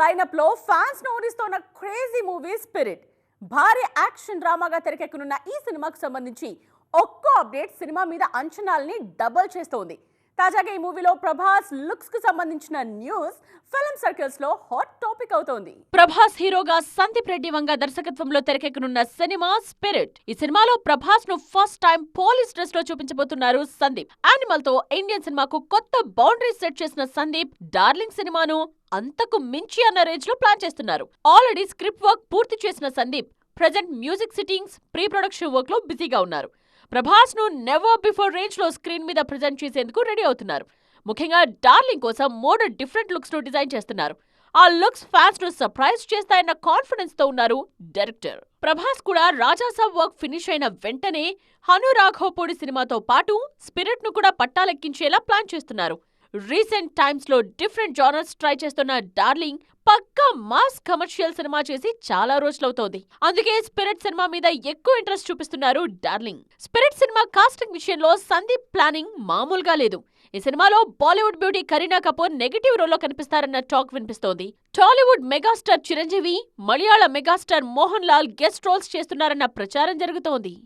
లైనప్లో ఫ్యాన్స్ను ఊరిస్తోన్న crazy movie Spirit భారీ యాక్షన్ డ్రామాగా తెరకెక్కనున్న ఈ సినిమాకు సంబంధించి ఒక్కో అప్డేట్ సినిమా మీద అంచనాల్ని డబల్ చేస్తోంది. తాజాగా ఈ మూవీలో ప్రభాస్ లుక్స్కు సంబంధించిన న్యూస్ ఫిల్మ్ సర్కిల్స్లో హాట్ టాపిక్ అవుతోంది. ప్రభాస్ హీరోగా సందీప్ రెడ్డి వంగ దర్శకత్వంలో తెరకెక్కనున్న సినిమా స్పిరిట్. ఈ సినిమాలో ప్రభాస్ను ఫస్ట్ టైం పోలీస్ డ్రెస్లో చూపించబోతున్నారు సందీప్. యానిమల్తో ఇండియన్ సినిమాకు కొత్త బౌండరీ సెట్ చేసిన సందీప్ డార్లింగ్ సినిమాను అంతకు మించి అన్న రేంజ్లో ప్లాన్ చేస్తున్నారు. ఆల్రెడీ స్క్రిప్ట్ వర్క్ పూర్తి చేసిన Sandeep present music sittings pre production వర్క్లో బిజీగా ఉన్నారు. ప్రభాస్ను నెవర్ బిఫోర్ రేంజ్లో స్క్రీన్ మీద ప్రజెంట్ చేసేందుకు రెడీ అవుతున్నారు. ముఖ్యంగా డార్లింగ్ కోసం మూడు డిఫరెంట్ లుక్స్ను డిజైన్ చేస్తున్నారు. ఆ లుక్స్ ఫ్యాన్స్ను సర్ప్రైజ్ చేస్తాయన్న కాన్ఫిడెన్స్తో ఉన్నారు డైరెక్టర్ ప్రభాస్ కూడా రాజాసాబ్ వర్క్ ఫినిష్ అయిన వెంటనే హను రాఘవపూడి సినిమాతో పాటు స్పిరిట్ను కూడా పట్టాలెక్కించేలా ప్లాన్ చేస్తున్నారు. రీసెంట్ టైమ్స్లో డిఫరెంట్ జానర్స్ ట్రై చేస్తున్న డార్లింగ్ పక్కా మాస్ కమర్షియల్ సినిమా చేసి చాలా రోజులవుతోంది. అందుకే స్పిరిట్ సినిమా మీద ఎక్కువ ఇంట్రెస్ట్ చూపిస్తున్నారు డార్లింగ్. స్పిరిట్ సినిమా కాస్టింగ్ విషయంలో సందీప్ ప్లానింగ్ మామూలుగా లేదు. ఈ సినిమాలో Bollywood beauty Kareena Kapoor negative రోల్లో కనిపిస్తారన్న టాక్ వినిపిస్తోంది. టాలీవుడ్ మెగాస్టార్ చిరంజీవి మలయాళ megastar Mohan Lal guest roles చేస్తున్నారన్న ప్రచారం జరుగుతోంది.